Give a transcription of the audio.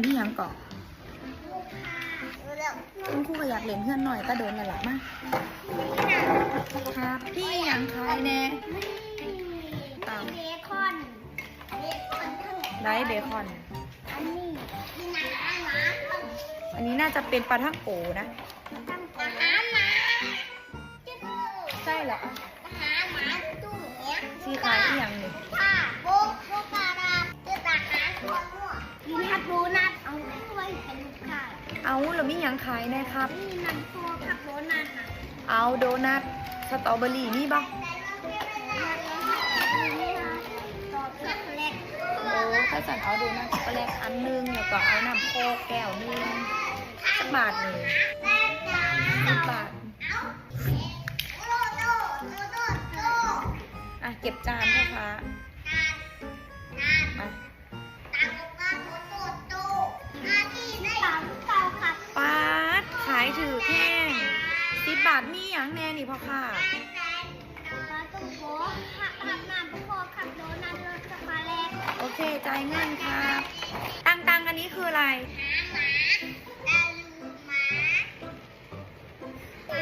นที่ยังเกาะรู้เรื่องคุณครูก็อยากเล่นเพื่อนหน่อยก็โดนนั่นแหละมาครับพี่ยังคายแน่ตามเบคอนเบคอนทั้งได้เบคอนอันนี้มีหนาหนาอันนี้น่าจะเป็นปลาทังโกนะทำอาหารหมาจุ๊ดใช่เหรออาหารหมา เอาแล้วมียังขายแน่ครับนี่นันโฟกับโดนัทอะเอาโดนัทสตรอเบอรี่นี่บ่ตอบช็อกโกแลตโอ้ถ้าสั่งเอาโดนัทช็อกโกแลตอันหนึงแล้วก็เอาน้ำโคกแก้วหนึงสักบาทหนึ่งสิบบาทอะเก็บจานพ่อค้ามาาศมีอย่างแน่นี่พ่อค่ะตุ๊กโถขับรถนั่อเคจ่ายเงินค่ะตังตังอันนี้คืออะไรหมาหมาดาลูหมาโอ้